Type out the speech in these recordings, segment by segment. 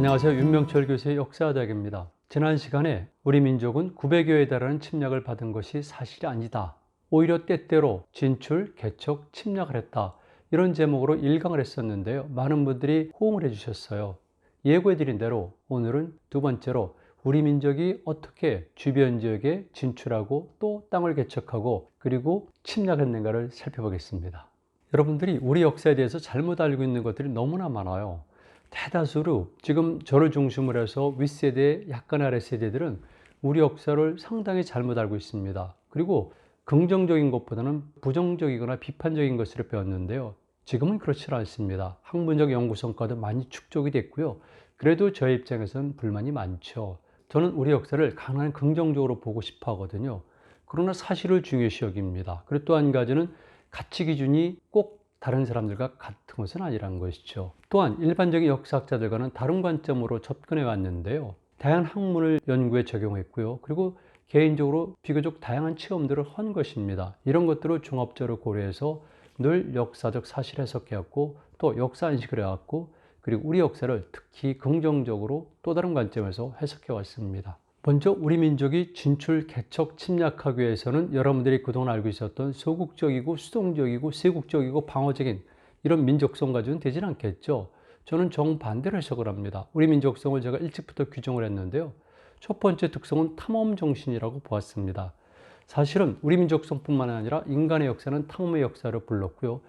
안녕하세요. 윤명철 교수의 역사학입니다. 지난 시간에 우리 민족은 900여에 달하는 침략을 받은 것이 사실이 아니다. 오히려 때때로 진출, 개척, 침략을 했다. 이런 제목으로 일강을 했었는데요. 많은 분들이 호응을 해주셨어요. 예고해드린 대로 오늘은 두 번째로 우리 민족이 어떻게 주변 지역에 진출하고 또 땅을 개척하고 그리고 침략했는가를 살펴보겠습니다. 여러분들이 우리 역사에 대해서 잘못 알고 있는 것들이 너무나 많아요. 대다수로 지금 저를 중심으로 해서 윗세대, 약간 아래 세대들은 우리 역사를 상당히 잘못 알고 있습니다. 그리고 긍정적인 것보다는 부정적이거나 비판적인 것을 배웠는데요. 지금은 그렇지 않습니다. 학문적 연구 성과도 많이 축적이 됐고요. 그래도 저의 입장에서는 불만이 많죠. 저는 우리 역사를 강한 긍정적으로 보고 싶어 하거든요. 그러나 사실을 중요시 여깁니다. 그리고 또 한 가지는 가치 기준이 꼭 다른 사람들과 같은 것은 아니라는 것이죠. 또한 일반적인 역사학자들과는 다른 관점으로 접근해 왔는데요. 다양한 학문을 연구에 적용했고요. 그리고 개인적으로 비교적 다양한 체험들을 한 것입니다. 이런 것들을 종합적으로 고려해서 늘 역사적 사실 해석해왔고 또 역사 인식을 해왔고 그리고 우리 역사를 특히 긍정적으로 또 다른 관점에서 해석해 왔습니다. 먼저 우리 민족이 진출, 개척, 침략하기 위해서는 여러분들이 그동안 알고 있었던 소국적이고 수동적이고 세국적이고 방어적인 이런 민족성 가지고는 되진 않겠죠. 저는 정반대로 해석을 합니다. 우리 민족성을 제가 일찍부터 규정을 했는데요. 첫 번째 특성은 탐험 정신이라고 보았습니다. 사실은 우리 민족성뿐만 아니라 인간의 역사는 탐험의 역사를 불렀고요.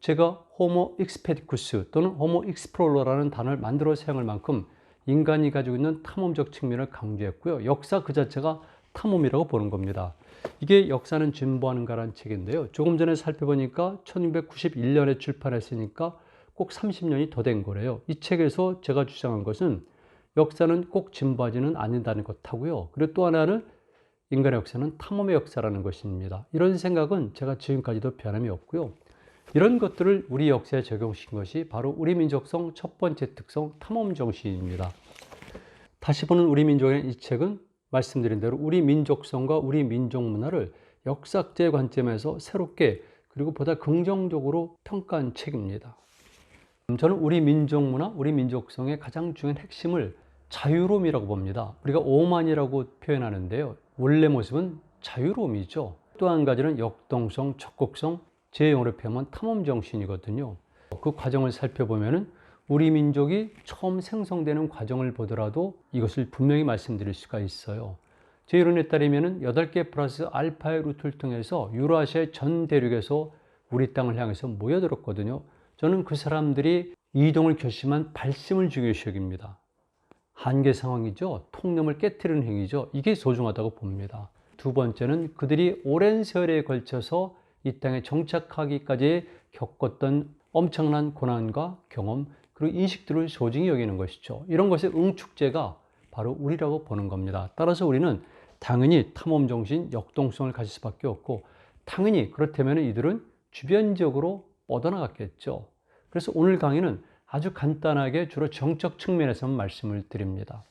제가 호모 익스페디쿠스 또는 호모 익스플로러라는 단어를 만들어 사용할 만큼 인간이 가지고 있는 탐험적 측면을 강조했고요. 역사 그 자체가 탐험이라고 보는 겁니다. 이게 역사는 진보하는가라는 책인데요. 조금 전에 살펴보니까 1991년에 출판했으니까 꼭 30년이 더 된 거래요. 이 책에서 제가 주장한 것은 역사는 꼭 진보하지는 않는다는 것하고요. 그리고 또 하나는 인간의 역사는 탐험의 역사라는 것입니다. 이런 생각은 제가 지금까지도 변함이 없고요. 이런 것들을 우리 역사에 적용시킨 것이 바로 우리 민족성 첫 번째 특성 탐험 정신입니다. 다시 보는 우리 민족의 이 책은 말씀드린 대로 우리 민족성과 우리 민족 문화를 역사학자의 관점에서 새롭게 그리고 보다 긍정적으로 평가한 책입니다. 저는 우리 민족 문화, 우리 민족성의 가장 중요한 핵심을 자유로움이라고 봅니다. 우리가 오만이라고 표현하는데요. 원래 모습은 자유로움이죠. 또 한 가지는 역동성, 적극성, 제 용어로 표현하면 탐험 정신이거든요. 그 과정을 살펴보면은 우리 민족이 처음 생성되는 과정을 보더라도 이것을 분명히 말씀드릴 수가 있어요. 제 이론에 따르면은 8개 플러스 알파의 루트를 통해서 유라시아의 전 대륙에서 우리 땅을 향해서 모여들었거든요. 저는 그 사람들이 이동을 결심한 발심을 중요시 여깁니다. 한계 상황이죠. 통념을 깨뜨리는 행위죠. 이게 소중하다고 봅니다. 두 번째는 그들이 오랜 세월에 걸쳐서 이 땅에 정착하기까지 겪었던 엄청난 고난과 경험 그리고 인식들을 소중히 여기는 것이죠. 이런 것의 응축제가 바로 우리라고 보는 겁니다. 따라서 우리는 당연히 탐험 정신, 역동성을 가질 수밖에 없고 당연히 그렇다면 이들은 주변적으로 뻗어나갔겠죠. 그래서 오늘 강의는 아주 간단하게 주로 정적 측면에서만 말씀을 드립니다.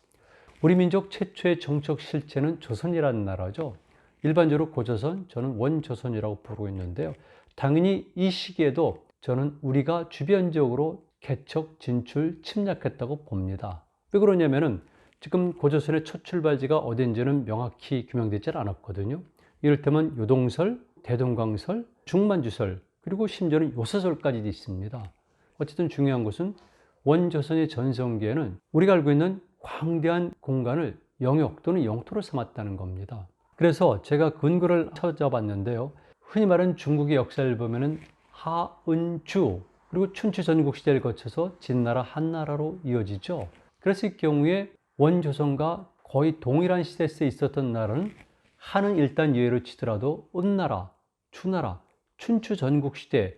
우리 민족 최초의 정적 실체는 조선이라는 나라죠. 일반적으로 고조선, 저는 원조선이라고 부르고 있는데요. 당연히 이 시기에도 저는 우리가 주변적으로 개척, 진출, 침략했다고 봅니다. 왜 그러냐면은 지금 고조선의 첫 출발지가 어딘지는 명확히 규명되지 않았거든요. 이를테면 요동설, 대동강설, 중만주설, 그리고 심지어는 요서설까지도 있습니다. 어쨌든 중요한 것은 원조선의 전성기에는 우리가 알고 있는 광대한 공간을 영역 또는 영토로 삼았다는 겁니다. 그래서 제가 근거를 찾아봤는데요. 흔히 말하는 중국의 역사를 보면은 하은주 그리고 춘추 전국 시대를 거쳐서 진나라 한나라로 이어지죠. 이 경우에 원조선과 거의 동일한 시대에 있었던 나라는 한은 일단 예외로 치더라도 은나라, 추나라, 춘추 전국 시대,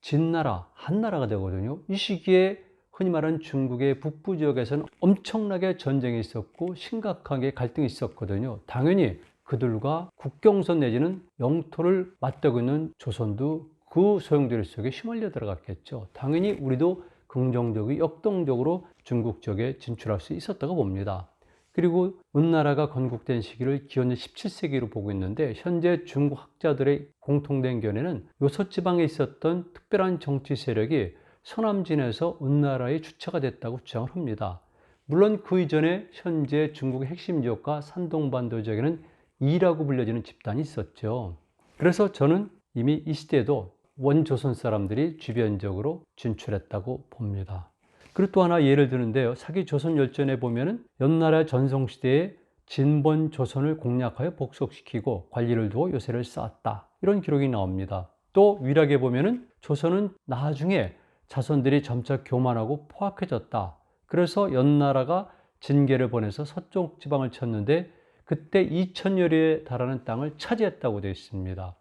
진나라, 한나라가 되거든요. 이 시기에 흔히 말하는 중국의 북부 지역에서는 엄청나게 전쟁이 있었고 심각하게 갈등이 있었거든요. 당연히 그들과 국경선 내지는 영토를 맞대고 있는 조선도 그 소용돌이 속에 휘말려 들어갔겠죠. 당연히 우리도 긍정적이 역동적으로 중국 쪽에 진출할 수 있었다고 봅니다. 그리고 은나라가 건국된 시기를 기원전 17세기로 보고 있는데 현재 중국 학자들의 공통된 견해는 요서지방에 있었던 특별한 정치 세력이 서남진에서 은나라의 주체가 됐다고 주장을 합니다. 물론 그 이전에 현재 중국의 핵심 지역과 산동반도 지역에는 이라고 불려지는 집단이 있었죠. 그래서 저는 이미 이 시대에도 원조선 사람들이 주변적으로 진출했다고 봅니다. 그리고 또 하나 예를 드는데요. 사기 조선 열전에 보면은 연나라 전성 시대에 진본 조선을 공략하여 복속시키고 관리를 두어 요새를 쌓았다. 이런 기록이 나옵니다. 또 위락에 보면은 조선은 나중에 자손들이 점차 교만하고 포악해졌다. 그래서 연나라가 진계를 보내서 서쪽 지방을 쳤는데 그때 2천여리에 달하는 땅을 차지했다고 되어 있습니다.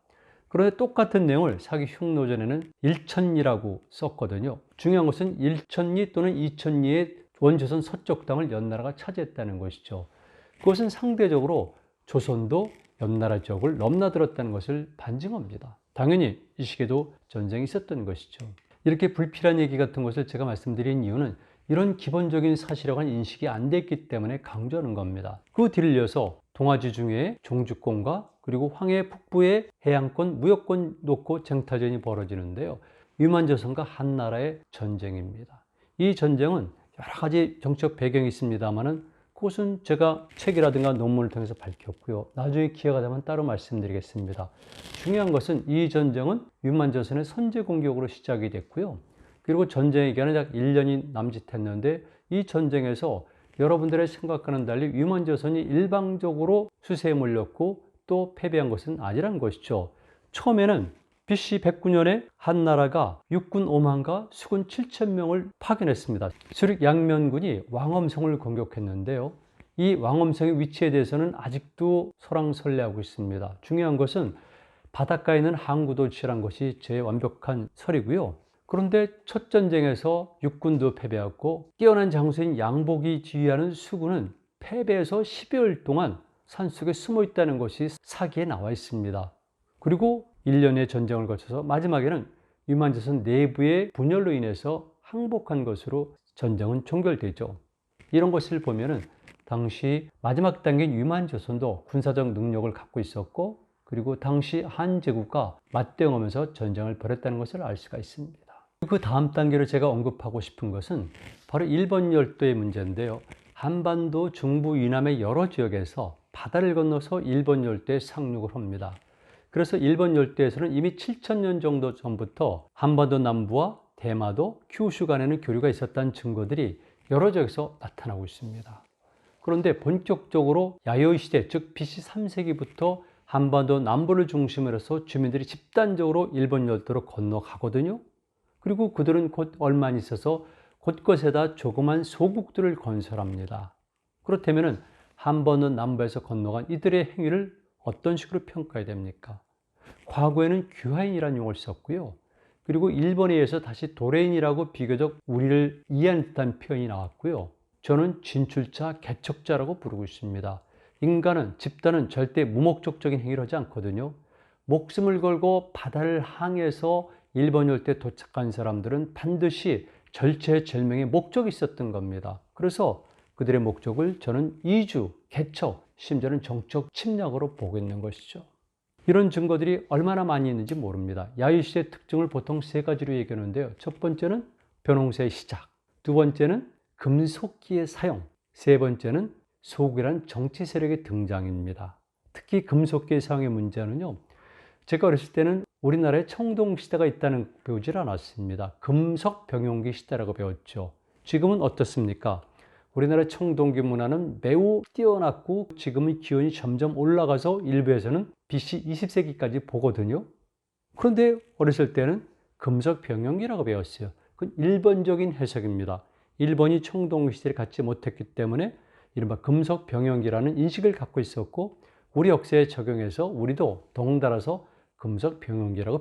그런데 똑같은 내용을 사기 흉노전에는 1천리라고 썼거든요. 중요한 것은 1천리 또는 2천리의 원조선 서쪽 땅을 연나라가 차지했다는 것이죠. 그것은 상대적으로 조선도 연나라 지역을 넘나들었다는 것을 반증합니다. 당연히 이 시기에도 전쟁이 있었던 것이죠. 이렇게 불필요한 얘기 같은 것을 제가 말씀드린 이유는 이런 기본적인 사실에 관한 인식이 안 됐기 때문에 강조하는 겁니다. 그 뒤를 이어서 동아지 중에 종주권과 그리고 황해 북부의 해양권, 무역권 놓고 쟁탈전이 벌어지는데요. 위만조선과 한나라의 전쟁입니다. 이 전쟁은 여러 가지 정치적 배경이 있습니다만은 그것은 제가 책이라든가 논문을 통해서 밝혔고요. 나중에 기회가 되면 따로 말씀드리겠습니다. 중요한 것은 이 전쟁은 위만조선의 선제 공격으로 시작이 됐고요. 그리고 전쟁의 기간은 약 1년이 남짓했는데 이 전쟁에서 여러분들의 생각과는 달리 위만조선이 일방적으로 수세에 몰렸고 또 패배한 것은 아니라는 것이죠. 처음에는 BC 109년에 한나라가 육군 5만과 수군 7천 명을 파견했습니다. 수륙 양면군이 왕엄성을 공격했는데요. 이 왕엄성의 위치에 대해서는 아직도 설왕설래하고 있습니다. 중요한 것은 바닷가에 있는 항구도 취한 것이 제 완벽한 설이고요. 그런데 첫 전쟁에서 육군도 패배했고 뛰어난 장수인 양복이 지휘하는 수군은 패배해서 12월 동안 산속에 숨어 있다는 것이 사기에 나와 있습니다. 그리고 1년의 전쟁을 거쳐서 마지막에는 위만조선 내부의 분열로 인해서 항복한 것으로 전쟁은 종결되죠. 이런 것을 보면은 당시 마지막 단계인 위만조선도 군사적 능력을 갖고 있었고 그리고 당시 한 제국과 맞대응하면서 전쟁을 벌였다는 것을 알 수가 있습니다. 그 다음 단계로 제가 언급하고 싶은 것은 바로 일본 열도의 문제인데요. 한반도 중부 이남의 여러 지역에서 바다를 건너서 일본 열대에 상륙을 합니다. 그래서 일본 열대에서는 이미 7천년 정도 전부터 한반도 남부와 대마도, 큐슈 간에는 교류가 있었다는 증거들이 여러 지역에서 나타나고 있습니다. 그런데 본격적으로 야요이 시대, 즉 BC 3세기부터 한반도 남부를 중심으로 해서 주민들이 집단적으로 일본 열도로 건너가거든요. 그리고 그들은 곧 얼마 안 있어서 곳곳에다 조그만 소국들을 건설합니다. 그렇다면 한 번은 남부에서 건너간 이들의 행위를 어떤 식으로 평가해야 됩니까? 과거에는 귀화인이라는 용어를 썼고요. 그리고 일본에 의해서 다시 도레인이라고 비교적 우리를 이해하는 듯한 표현이 나왔고요. 저는 진출자, 개척자라고 부르고 있습니다. 인간은, 집단은 절대 무목적적인 행위를 하지 않거든요. 목숨을 걸고 바다를 항해서 일본 열대 도착한 사람들은 반드시 절체절명의 목적이 있었던 겁니다. 그래서 그들의 목적을 저는 이주, 개척, 심지어는 정적 침략으로 보고 있는 것이죠. 이런 증거들이 얼마나 많이 있는지 모릅니다. 야유시의 특징을 보통 세 가지로 얘기하는데요. 첫 번째는 변홍사의 시작, 두 번째는 금속기의 사용, 세 번째는 소국이란 정치 세력의 등장입니다. 특히 금속기의 사용의 문제는요. 제가 어렸을 때는 우리나라에 청동 시대가 있다는 배우질 않았습니다. 금속 병용기 시대라고 배웠죠. 지금은 어떻습니까? 우리나라 청동기 문화는 매우 뛰어났고 지금은 기온이 점점 올라가서 일부에서는 BC 20세기까지 보거든요. 그런데 어렸을 때는 금속 병영기라고 배웠어요. 그 일본적인 해석입니다. 일본이 청동 시대를 갖지 못했기 때문에 이른바 금속 병영기라는 인식을 갖고 있었고 우리 역사에 적용해서 우리도 덩달아서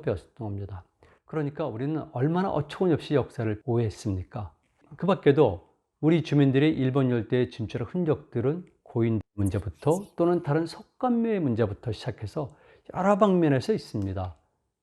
배웠던 겁니다. 그러니까 우리는 얼마나 어처구니없이 역사를 오해했습니까? 그 밖에도 우리 주민들이 일본 열대에 진출한 흔적들은 고인 문제부터 또는 다른 석관묘의 문제부터 시작해서 여러 방면에서 있습니다.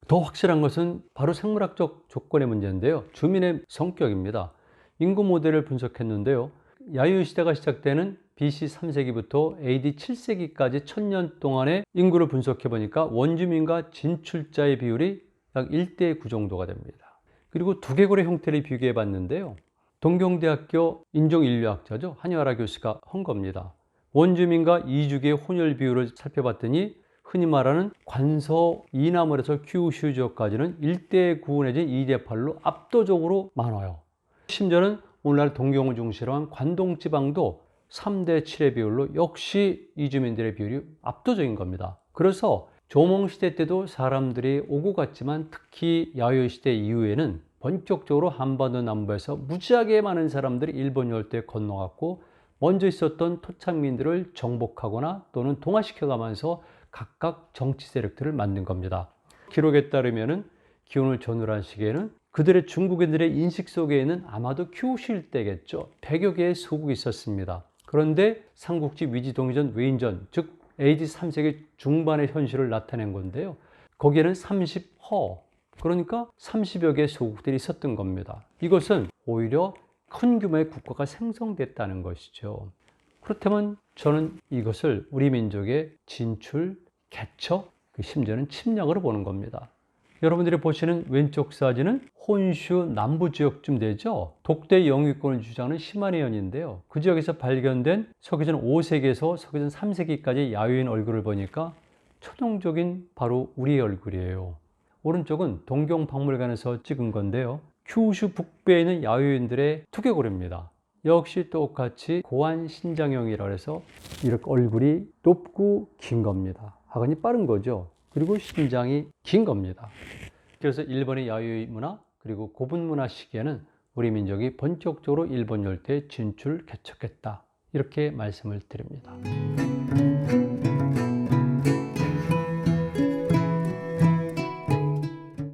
더 확실한 것은 바로 생물학적 조건의 문제인데요. 주민의 성격입니다. 인구 모델을 분석했는데요. 야유 시대가 시작되는 BC 3세기부터 AD 7세기까지 천년 동안의 인구를 분석해 보니까 원주민과 진출자의 비율이 약 1대 9 정도가 됩니다. 그리고 두개골의 형태를 비교해 봤는데요. 동경대학교 인종인류학자죠. 한여라 교수가 한 겁니다. 원주민과 이주기의 혼혈 비율을 살펴봤더니 흔히 말하는 관서 이남을에서 큐슈 지역까지는 1대 9 내지 2대 8로 압도적으로 많아요. 심지어는 오늘날 동경을 중심으로 한 관동 지방도 3대 7의 비율로 역시 이주민들의 비율이 압도적인 겁니다. 그래서 조몽시대 때도 사람들이 오고 갔지만 특히 야요시대 이후에는 본격적으로 한반도 남부에서 무지하게 많은 사람들이 일본 열도에 건너갔고 먼저 있었던 토착민들을 정복하거나 또는 동화시켜가면서 각각 정치 세력들을 만든 겁니다. 기록에 따르면은 기원을 전후한 시기에는 그들의 중국인들의 인식 속에는 아마도 큐슈일 때겠죠. 100여 개의 소국이 있었습니다. 그런데 삼국지 위지동이전 외인전 즉 AD 3세기 중반의 현실을 나타낸 건데요. 거기에는 30허 그러니까 30여 개의 소국들이 있었던 겁니다. 이것은 오히려 큰 규모의 국가가 생성됐다는 것이죠. 그렇다면 저는 이것을 우리 민족의 진출, 개척, 그 심지어는 침략으로 보는 겁니다. 여러분들이 보시는 왼쪽 사진은 혼슈 남부 지역쯤 되죠. 독대 영유권을 주장하는 시마니언인데요. 그 지역에서 발견된 서기전 5세기에서 서기전 3세기까지 야유인 얼굴을 보니까 초동적인 바로 우리의 얼굴이에요. 오른쪽은 동경박물관에서 찍은 건데요. 큐슈 북부에 있는 야유인들의 투개골입니다. 역시 똑같이 고안 신장형이라 해서 이렇게 얼굴이 높고 긴 겁니다. 하관이 빠른 거죠. 그리고 신장이 긴 겁니다. 그래서 일본의 야유의 문화 그리고 고분 문화 시기에는 우리 민족이 본격적으로 일본 열대에 진출 개척했다. 이렇게 말씀을 드립니다.